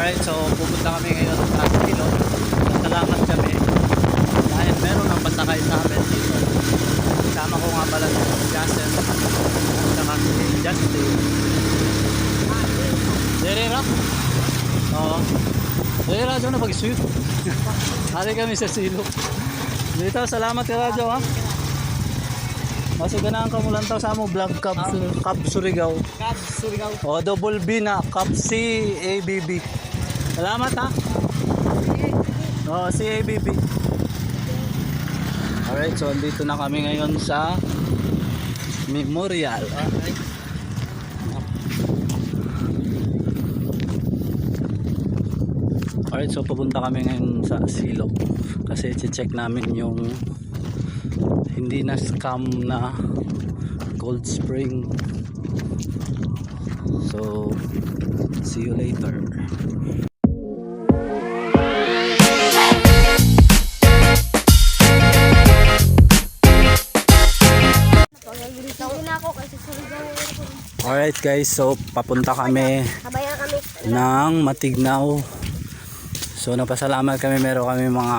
Alright, so pupunta kami ngayon sa Kilo. So, salamat kami. Dahil meron ang pasakay sa amin dito. Kasama ko nga pala si Justin. At saka si Justin. Derera? Oo. Derera, dyan na pag-suit. Hari kami sa silo. Dito, salamat ka Radyo ha. Kasi ganahan ka mo lang tao sa mo vlog Cup, Cup Surigao. Cab, Surigao. O, double B na. Cup C, ABB. Salamat ha. O, C, ABB. Alright, so andito na kami ngayon sa Memorial. Alright, so pupunta kami ngayon sa Silo. Kasi check namin yung hindi na scam na Cold Spring. So, see you later. Ako kasi Surigao. Alright guys, so papunta kami Kabayan kami. ng Matignaw. So napasalamat kami, meron kami mga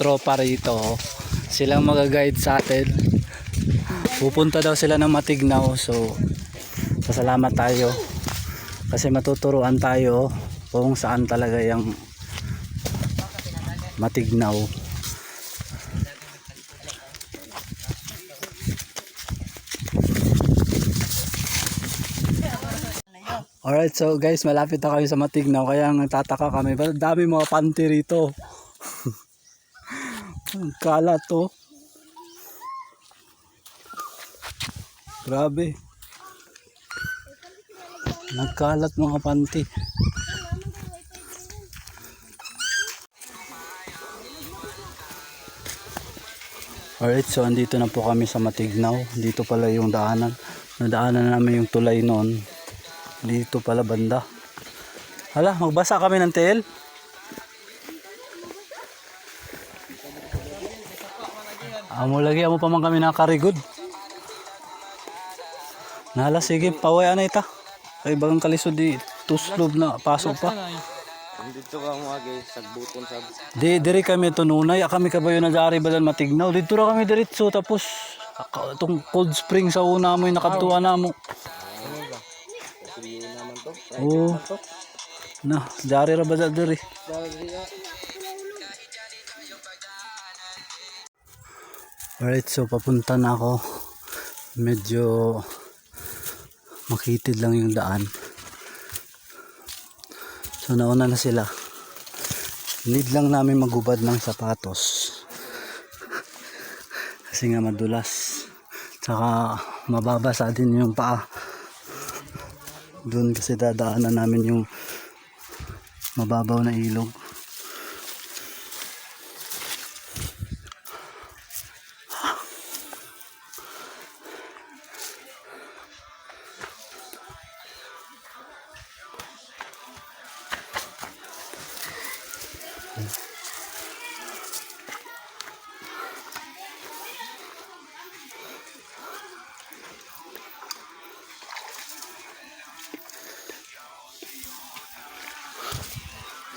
tropa rito. Silang mag-guide sa atin. Pupunta daw sila ng Matignaw. So pasalamat tayo. Kasi matuturuan tayo kung saan talaga yung Matignaw. Alright, so guys, malapit na kami sa Matignaw kaya nagtataka kami. Ba't dami mga panty rito? Ang kalat to. Grabe. Nagkalat mga panty. Alright, so andito na po kami sa Matignaw. Dito pala yung daanan. Nadaanan namin yung tulay noon. Dito pala banda. Hala, magbasa kami ng tel. Amo lagi, amo pa man kami nakarigod. Nala, sige, paway na ita. Kay bagang kalisod di tuslob na pasok pa. Dito ka mga guys, sagbuton sa... Di, diri kami tununay. Kami kabayo na dari balan matignaw. Dito ra kami diretso tapos aka- itong cold spring sa una mo yung nakadtuwa na mo. Sige naman to. Oo. Na, dari ra ba da diri? Alright, so papunta na ako. Medyo makitid lang yung daan. So nauna na sila. Need lang namin magubad ng sapatos. Kasi nga madulas. Tsaka mababasa din yung paa. Doon kasi dadaanan namin yung mababaw na ilog.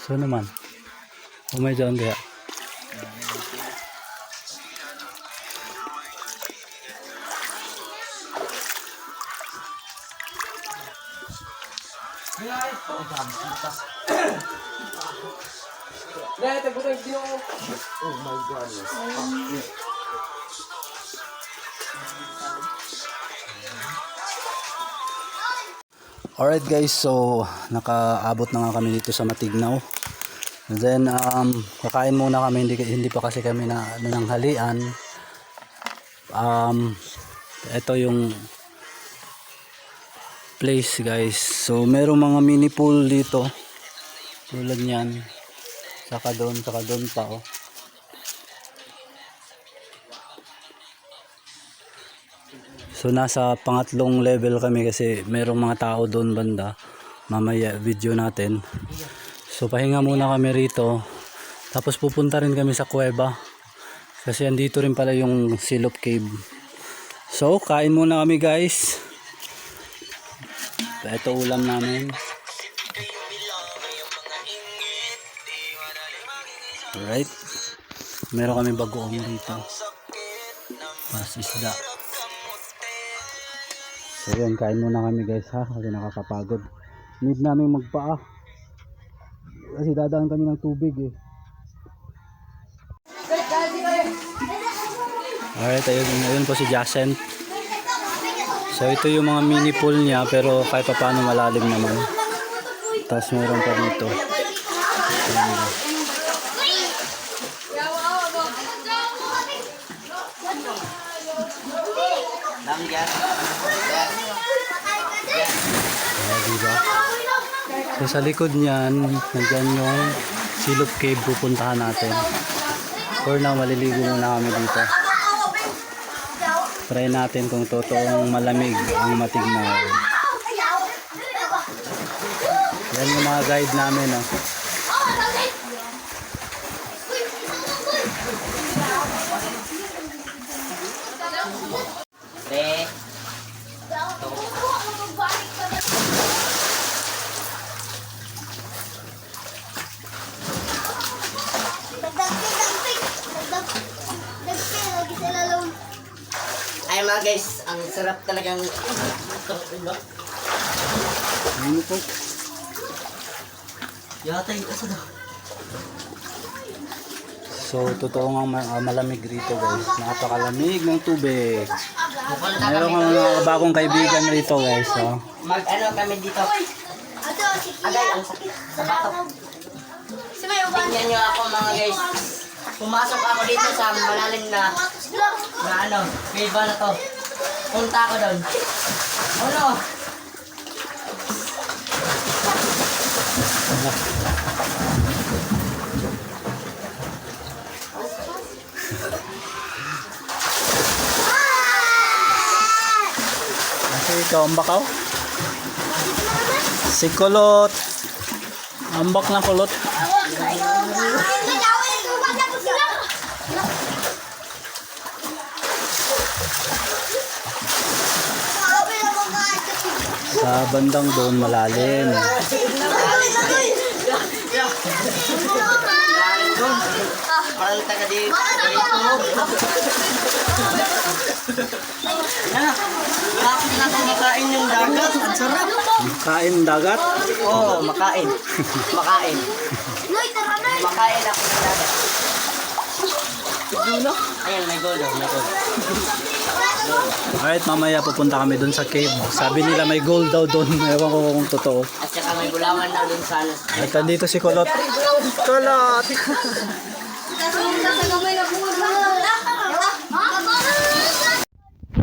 兄弟们，我们家兄弟啊！来，来，来，大哥，加油！Oh my God！Alright guys, so nakaabot na nga kami dito sa Matignaw. And then um, kakain muna kami, hindi, hindi pa kasi kami na nananghalian. Um, ito yung place guys. So merong mga mini pool dito. Tulad niyan. Saka doon, saka doon pa oh. So nasa pangatlong level kami kasi merong mga tao doon banda. Mamaya video natin. So pahinga muna kami rito. Tapos pupunta rin kami sa kuweba. Kasi andito rin pala yung Silop Cave. So kain muna kami guys. Ito ulam namin. Alright. Meron kami bagoong dito. Tapos isda. So kain muna kami guys ha. Kasi nakakapagod. Need namin magpaa. Kasi dadaan kami ng tubig eh. Alright, ayun, ayun po si Jacent. So ito yung mga mini pool niya pero kahit pa paano malalim naman. Tapos meron pa dito. Ayun. Ah, diba? So sa likod niyan, nandyan yung Silop Cave pupuntahan natin. For now, maliligo muna kami dito. Try natin kung totoong malamig ang matignaw. Yan yung mga guide namin. Oh. Talagang Ano po? Yata yung isa daw. So, totoo nga ma- ah, malamig rito guys. Napakalamig ng tubig. Meron kang mga bagong kaibigan rito guys. Oh. mag ano kami dito. Agay, ang sakit sa batok. Tingnan nyo ako mga guys. Pumasok ako dito sa malalim na na ano, cave na to. Punta ako doon. Ano? Ikaw, ambak ako? Si Kulot. Ambak na Kulot. Sa bandang doon malalim. Taga di dito. Ano? Wala akong tinatangakain yung dagat. Ang sarap. Kain dagat. Oo, oh, makain. Makain. Makain ako ng dagat. Dulo? Ayan, may gold. oh, May gold. Alright, mamaya pupunta kami doon sa cave. Sabi nila may gold daw doon. Ewan ko kung totoo. At saka may bulawan na dun sa ano. At dito si Kulot. Kulot!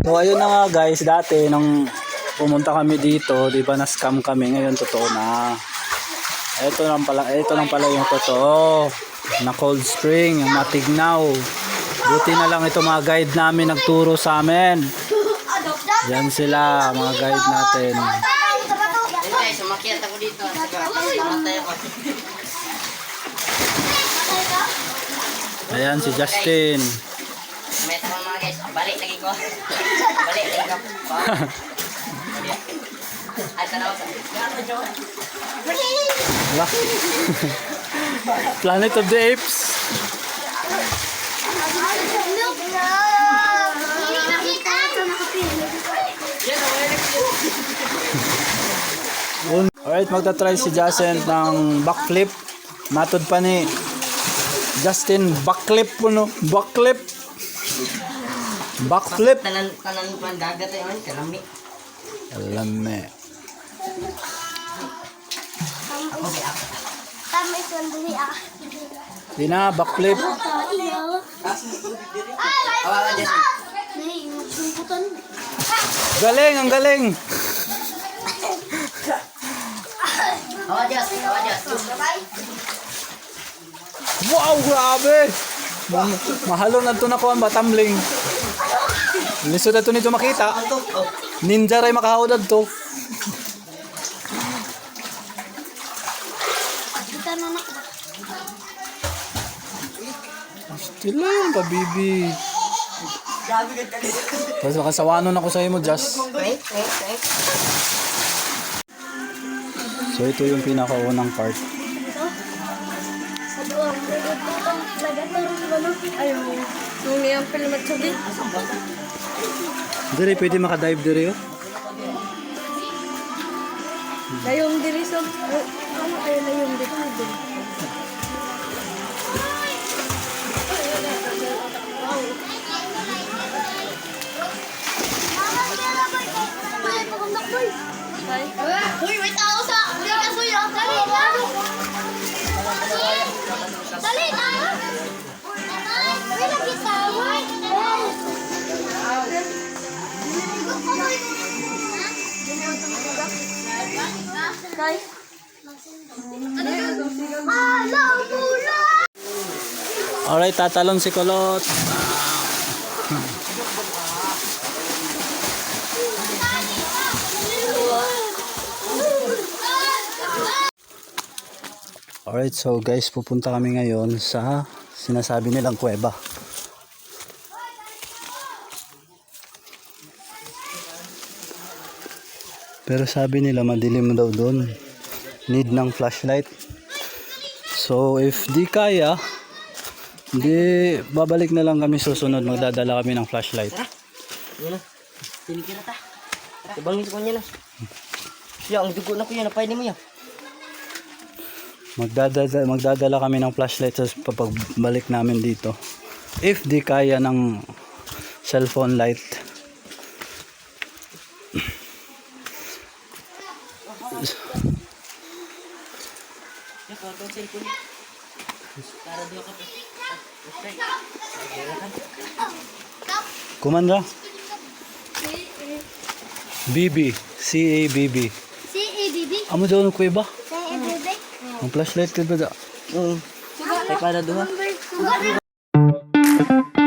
So ayun na nga guys, dati nung pumunta kami dito, di ba na-scam kami, ngayon totoo na. Ito lang pala, ito lang pala yung totoo. Na cold spring, yung matignaw. Buti na lang ito mga guide namin nagturo sa amin. Yan sila, mga guide natin. Guys, sumakyat ako dito. At saka, matay ako. Ayan si Justin. May mga guys. Balik lagi ko. Balik lagi ko. Planet of the Apes. Alright, magta-try si Jacent ng backflip. Matod pa ni Justin, backflip po no? Backflip. Backflip. Tanan, tanan pa dagat. Ay, kalami. Alam eh. Okay, ako. Tama ito ang dumi ah. Di na, backflip. Galing, ang galing. Wow, grabe! Ma- mahalo na ito na ko ang batamling. Lisod na ito nito makita. Ninja ray makahawad to. Kita na nak. Still lang, kabibi. Grabe ka talaga. Tapos makasawanon ako sa mo, Just. Wait, wait, wait. So ito yung pinakaunang part. Dire, pwede makadive dire oh. Layong diri sa... Ano kayo layong diri? Uy, Guys. Alright, tatalon si Kulot. Alright, so guys, pupunta kami ngayon sa sinasabi nilang kuweba. Pero sabi nila madilim daw doon. Need ng flashlight. So if di kaya, di babalik na lang kami susunod. Magdadala kami ng flashlight. Yan na. Tinikira ta. Ibangin ko niya na. Ya, ang dugo na ko yan. Napay mo yan. Magdadala, magdadala kami ng flashlight sa pagbalik namin dito. If di kaya ng cellphone light. Ya, kau tahu cellphone. Kumanda. BB. C-A-B-B. Si ABB. Amo daw ng kuweba. Si ABB. Ang flashlight ka ba da? Oo. Kay para dua. Sugar.